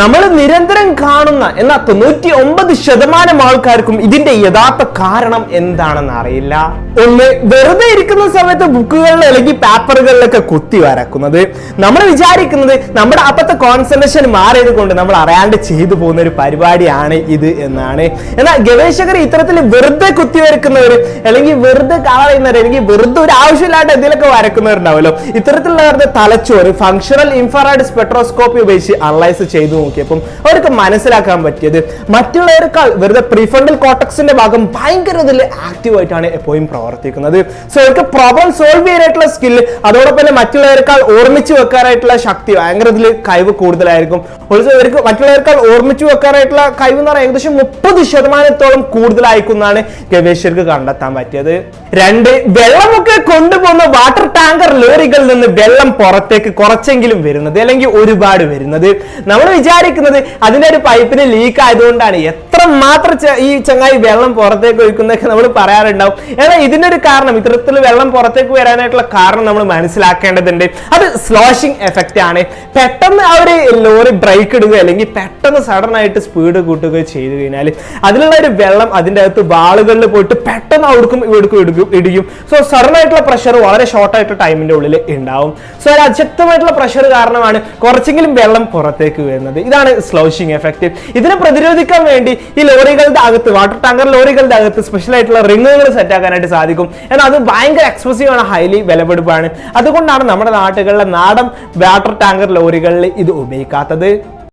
നമ്മൾ നിരന്തരം കാണുന്ന എന്നാൽ തൊണ്ണൂറ്റി ഒമ്പത് ശതമാനം ആൾക്കാർക്കും ഇതിന്റെ യഥാർത്ഥ കാരണം എന്താണെന്ന് അറിയില്ല. ഒന്ന് വെറുതെ ഇരിക്കുന്ന സമയത്ത് ബുക്കുകളിൽ അല്ലെങ്കിൽ പേപ്പറുകളിലൊക്കെ കുത്തി വരക്കുന്നത്. നമ്മൾ വിചാരിക്കുന്നത് നമ്മുടെ അപ്പത്തെ കോൺസെൻട്രേഷൻ മാറിയത് കൊണ്ട് നമ്മൾ അറിയാണ്ട് ചെയ്തു പോകുന്ന ഒരു പരിപാടിയാണ് ഇത് എന്നാണ്. എന്നാൽ ഗവേഷകർ ഇത്തരത്തിൽ വെറുതെ കുത്തി വരക്കുന്നവർ അല്ലെങ്കിൽ വെറുതെ കളയുന്നവർ അല്ലെങ്കിൽ വെറുതെ ഒരു ആവശ്യമില്ലാണ്ട് എന്തെങ്കിലുമൊക്കെ വരക്കുന്നവരുണ്ടാവുമല്ലോ. ഇത്തരത്തിലുള്ളവരുടെ തലച്ചോറ് ഫങ്ഷണൽ ഇൻഫ്രാറെഡ് സ്പെക്ട്രോസ്കോപ്പി ഉപയോഗിച്ച് അനലൈസ് ചെയ്തു നോക്കിയപ്പം അവർക്ക് മനസ്സിലാക്കാൻ പറ്റിയത്. മറ്റുള്ളവരെക്കാൾ വെറുതെ പ്രിഫണ്ടൽ കോട്ടക്സിന്റെ ഭാഗം ഭയങ്കര ഇതിൽ ആക്റ്റീവ് ആയിട്ടാണ് എപ്പോഴും പ്രവർത്തിക്കുന്നത്. സോ അവർക്ക് പ്രോബ്ലം സോൾവ് ചെയ്യാനായിട്ടുള്ള സ്കില്ല് അതോടൊപ്പം തന്നെ മറ്റുള്ളവരെക്കാൾ ഓർമ്മിച്ച് വെക്കാനായിട്ടുള്ള ശക്തി ഭയങ്കര ഇതിൽ കഴിവ് കൂടുതലായിരിക്കും. ഓൾസോ ഇവർക്ക് മറ്റുള്ളവരെക്കാൾ ഓർമ്മിച്ച് വെക്കാനായിട്ടുള്ള കഴിവ് എന്ന് പറഞ്ഞാൽ ഏകദേശം മുപ്പത് ശതമാനത്തോളം കൂടുതലായിരിക്കുന്നതാണ് ഗവേഷകർക്ക് കണ്ടെത്താൻ പറ്റിയത്. രണ്ട് വെള്ളമൊക്കെ കൊണ്ടുപോകുന്ന വാട്ടർ ടാങ്കർ ലോറികളിൽ നിന്ന് വെള്ളം പുറത്തേക്ക് കുറച്ചെങ്കിലും വരുന്നത് അല്ലെങ്കിൽ ഒരുപാട് വരുന്നത്. നമ്മൾ വിചാരിക്കുന്നത് അതിന്റെ ഒരു പൈപ്പിന് ലീക്ക് ആയതുകൊണ്ടാണ്. എത്ര മാത്രം ഈ ചങ്ങായി വെള്ളം പുറത്തേക്ക് ഒഴിക്കുന്നതൊക്കെ നമ്മൾ പറയാറുണ്ടാവും. എന്നാൽ ഇതിന്റെ ഒരു കാരണം ഇത്തരത്തിൽ വെള്ളം പുറത്തേക്ക് വരാനായിട്ടുള്ള കാരണം നമ്മൾ മനസ്സിലാക്കേണ്ടതുണ്ട്. അത് സ്ലോഷിംഗ് എഫക്റ്റ് ആണ്. പെട്ടെന്ന് ഒരു ലോറി ബ്രേക്ക് ഇടുക അല്ലെങ്കിൽ പെട്ടെന്ന് സഡൻ ആയിട്ട് സ്പീഡ് കൂട്ടുക ചെയ്തു കഴിഞ്ഞാൽ അതിലുള്ള ഒരു വെള്ളം അതിന്റെ അകത്ത് വാളുകളിൽ പോയിട്ട് പെട്ടെന്ന് അവർക്കും ഇവിടേക്കും ഇടുകയും ഇടിയും. സോ സഡൻ ആയിട്ടുള്ള പ്രഷർ വളരെ ഷോർട്ട് ആയിട്ട് ടൈമിന്റെ ഉള്ളിൽ ഉണ്ടാവും. സോ ഒരു പ്രഷർ കാരണമാണ് കുറച്ചെങ്കിലും വെള്ളം പുറത്തേക്ക് വരുന്നത്. ഇതാണ് സ്ലോഷിംഗ് എഫക്റ്റ് ഇതിനെ പ്രതിരോധിക്കാൻ വേണ്ടി ഈ ലോറികളുടെ അകത്ത് വാട്ടർ ടാങ്കർ ലോറികളുടെ അകത്ത് സ്പെഷ്യൽ ആയിട്ടുള്ള റിങ്ങുകൾ സെറ്റ് ആക്കാനായിട്ട് സാധിക്കും. എന്നാൽ അത് ഭയങ്കര എക്സ്പെൻസീവ് ആണ് ഹൈലി വിലപിടിപ്പാണ്. അതുകൊണ്ടാണ് നമ്മുടെ നാട്ടുകളിലെ നാടൻ വാട്ടർ ടാങ്കർ ലോറികളിൽ ഇത് ഉപയോഗിക്കാത്തത്.